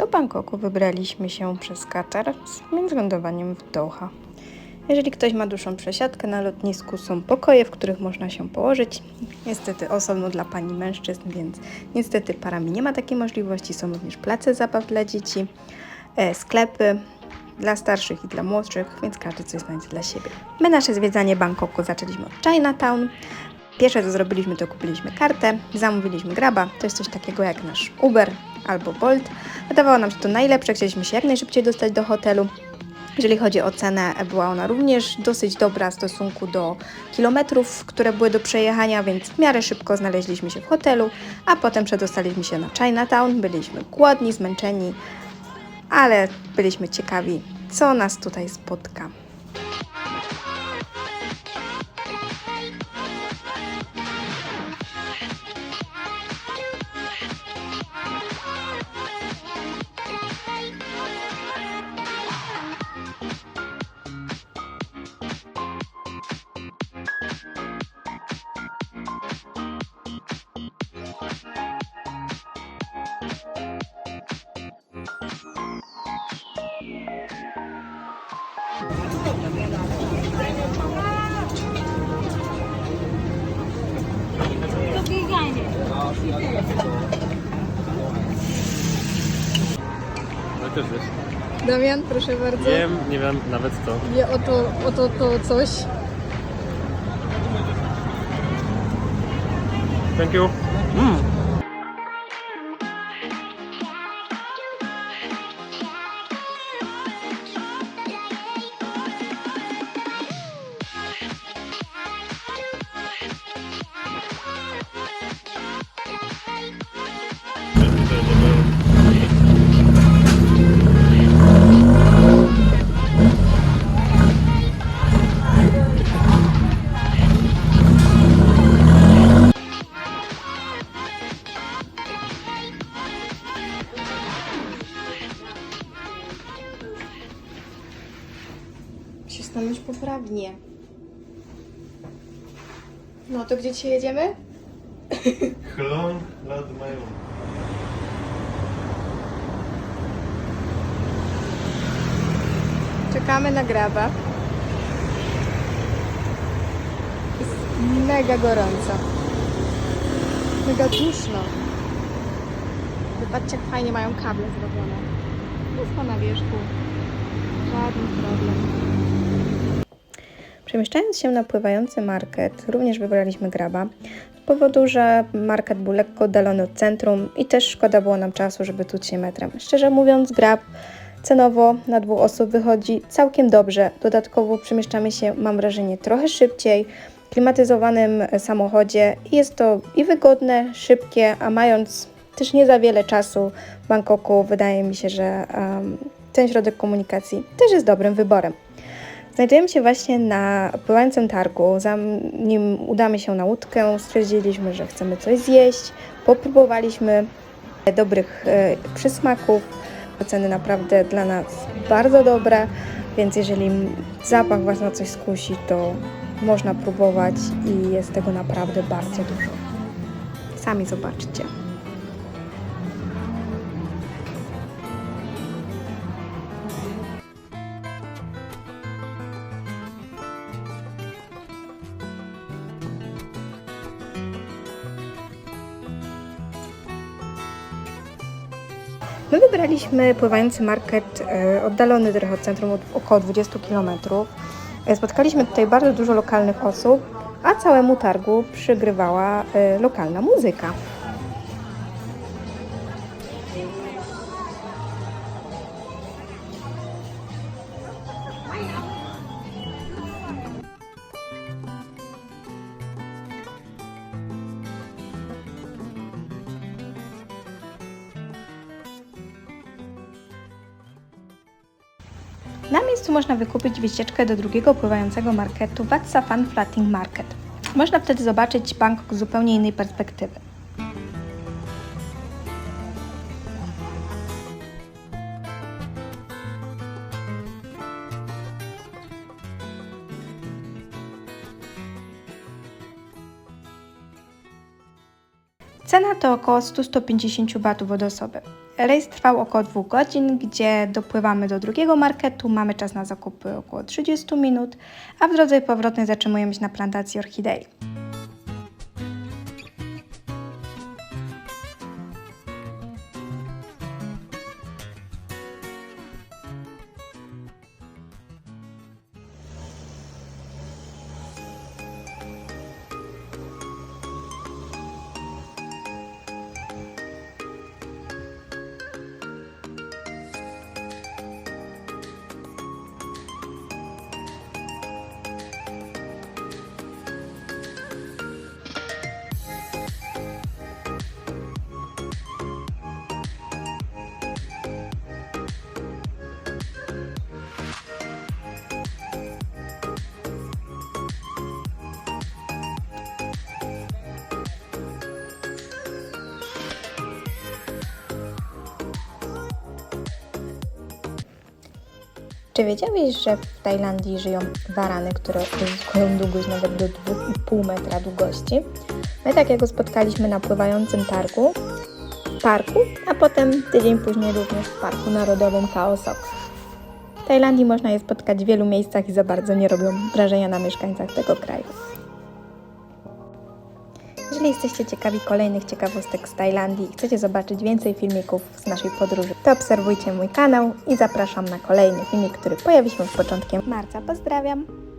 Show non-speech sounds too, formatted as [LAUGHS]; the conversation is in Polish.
Do Bangkoku wybraliśmy się przez Katar z międzylądowaniem w Doha. Jeżeli ktoś ma dłuższą przesiadkę, na lotnisku są pokoje, w których można się położyć. Niestety osobno dla pani mężczyzn, więc niestety parami nie ma takiej możliwości. Są również place zabaw dla dzieci, e, sklepy dla starszych i dla młodszych, więc każdy coś znajdzie dla siebie. My nasze zwiedzanie Bangkoku zaczęliśmy od Chinatown. Pierwsze co zrobiliśmy to kupiliśmy kartę, zamówiliśmy graba, to jest coś takiego jak nasz Uber albo Bolt. Wydawało nam się to najlepsze, chcieliśmy się jak najszybciej dostać do hotelu. Jeżeli chodzi o cenę, była ona również dosyć dobra w stosunku do kilometrów, które były do przejechania, więc w miarę szybko znaleźliśmy się w hotelu, a potem przedostaliśmy się na Chinatown. Byliśmy głodni, zmęczeni, ale byliśmy ciekawi, co nas tutaj spotka. Ale też wiesz. Damian, proszę bardzo. Wiem, nie wiem nawet co. Wie oto, oto to coś. Thank you. Mm. Stanąć poprawnie. No to gdzie dzisiaj jedziemy? [LAUGHS] Chlon lad mają. Czekamy na graba. Jest mega gorąco. Mega duszno. Wypatrzcie, jak fajnie mają kable zrobione. Wszystko na wierzchu. Żaden problem. Przemieszczając się na pływający market, również wybraliśmy graba. Z powodu, że market był lekko oddalony od centrum i też szkoda było nam czasu, żeby tuć się metrem. Szczerze mówiąc, grab cenowo na dwóch osób wychodzi całkiem dobrze. Dodatkowo przemieszczamy się, mam wrażenie, trochę szybciej w klimatyzowanym samochodzie. Jest to i wygodne, szybkie, a mając też nie za wiele czasu w Bangkoku, wydaje mi się, że em, ten środek komunikacji też jest dobrym wyborem. Znajdujemy się właśnie na pływającym targu. Zanim udamy się na łódkę, stwierdziliśmy, że chcemy coś zjeść. Popróbowaliśmy dobrych e, przysmaków. Ceny naprawdę dla nas bardzo dobre, więc jeżeli zapach Was na coś skusi, to można próbować i jest tego naprawdę bardzo dużo. Sami zobaczcie. My wybraliśmy pływający market e, oddalony trochę od centrum, około 20 km. Spotkaliśmy tutaj bardzo dużo lokalnych osób, a całemu targu przygrywała e, lokalna muzyka. Na miejscu można wykupić wycieczkę do drugiego pływającego marketu Watsa Fun Floating Market. Można wtedy zobaczyć Bangkok z zupełnie innej perspektywy. Cena to około 100-150 batów od osoby. Rejs trwał około 2 godzin, gdzie dopływamy do drugiego marketu, mamy czas na zakupy około 30 minut, a w drodze powrotnej zatrzymujemy się na plantacji orchidei. Czy wiedziałeś, że w Tajlandii żyją warany, które uzyskują długość nawet do 2,5 metra długości? My takiego spotkaliśmy na pływającym targu parku, a potem tydzień później również w Parku Narodowym Khao Sok. W Tajlandii można je spotkać w wielu miejscach i za bardzo nie robią wrażenia na mieszkańcach tego kraju. Jeżeli jesteście ciekawi kolejnych ciekawostek z Tajlandii i chcecie zobaczyć więcej filmików z naszej podróży, to obserwujcie mój kanał i zapraszam na kolejny filmik, który pojawi się z początkiem marca. Pozdrawiam!